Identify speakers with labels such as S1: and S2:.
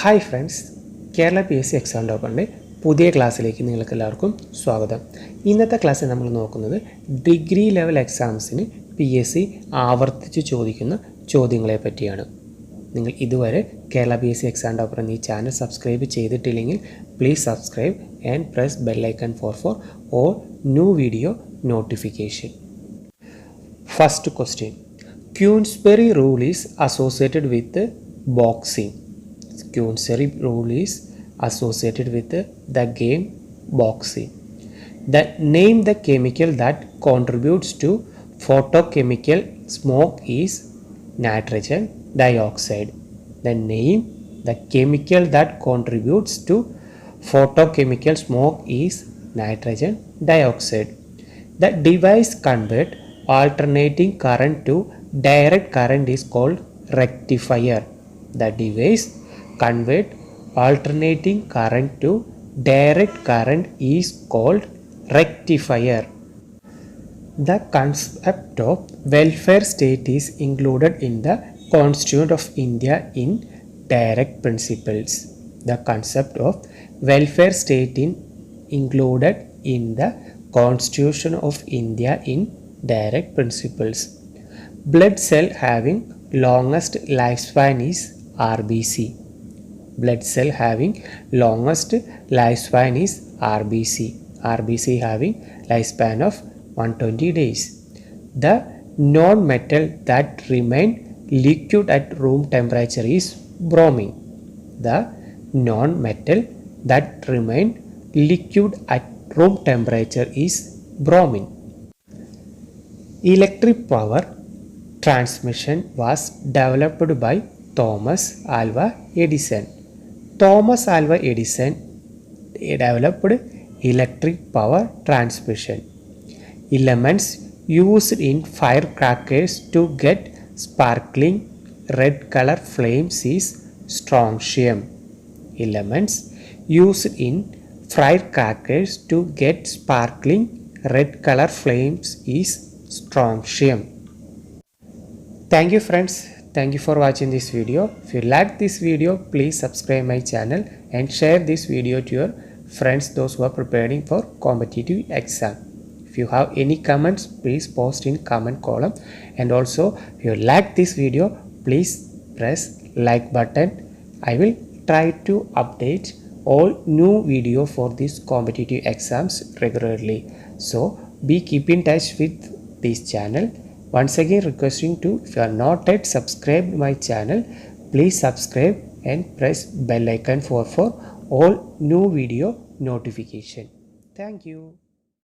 S1: Hi friends Kerala P S C exam ടോപ്പറിന്റെ പുതിയ ക്ലാസ്സിലേക്ക് നിങ്ങൾക്ക് എല്ലാവർക്കും സ്വാഗതം. ഇന്നത്തെ ക്ലാസ്സിൽ നമ്മൾ നോക്കുന്നത് ഡിഗ്രി ലെവൽ എക്സാംസിന് പി എസ് സി ആവർത്തിച്ച് ചോദിക്കുന്ന ചോദ്യങ്ങളെ പറ്റിയാണ്. നിങ്ങൾ ഇതുവരെ Kerala P S C exam topper എന്നീ ചാനൽ സബ്സ്ക്രൈബ് ചെയ്തിട്ടില്ലെങ്കിൽ please subscribe and press bell icon for for all new video notification first question Queensberry rule is associated with boxing Queensberry rule is associated with the game boxing. The name the chemical that contributes to photochemical smoke is nitrogen dioxide. The name the chemical that contributes to photochemical smoke is nitrogen dioxide. The device convert alternating current to direct current is called rectifier. The device convert alternating current to direct current is called rectifier. The concept of welfare state is included in the Constitution of India in direct principles. The concept of welfare state in included in the Constitution of India in direct principles. Blood cell having longest lifespan is RBC blood cell having longest lifespan is RBC. RBC having lifespan of 120 days. The non-metal that remain liquid at room temperature is bromine. The non-metal that remain liquid at room temperature is bromine. Electric power transmission was developed by Thomas Alva Edison. Thomas Alva Edison developed electric power transmission. Elements used in firecrackers to get sparkling red color flames is strontium. Elements used in firecrackers to get sparkling red color flames is strontium. Thank you friends. Thank you for watching this video. If you like this video, please subscribe my channel and share this video to your friends, those who are preparing for competitive exam. If you have any comments, please post in comment column. And also, if you like this video, please press like button. I will try to update all new video for these competitive exams regularly. So, be keep in touch with this channel once again requesting to if you are not yet subscribed my channel please subscribe and press bell icon for for all new video notification. Thank you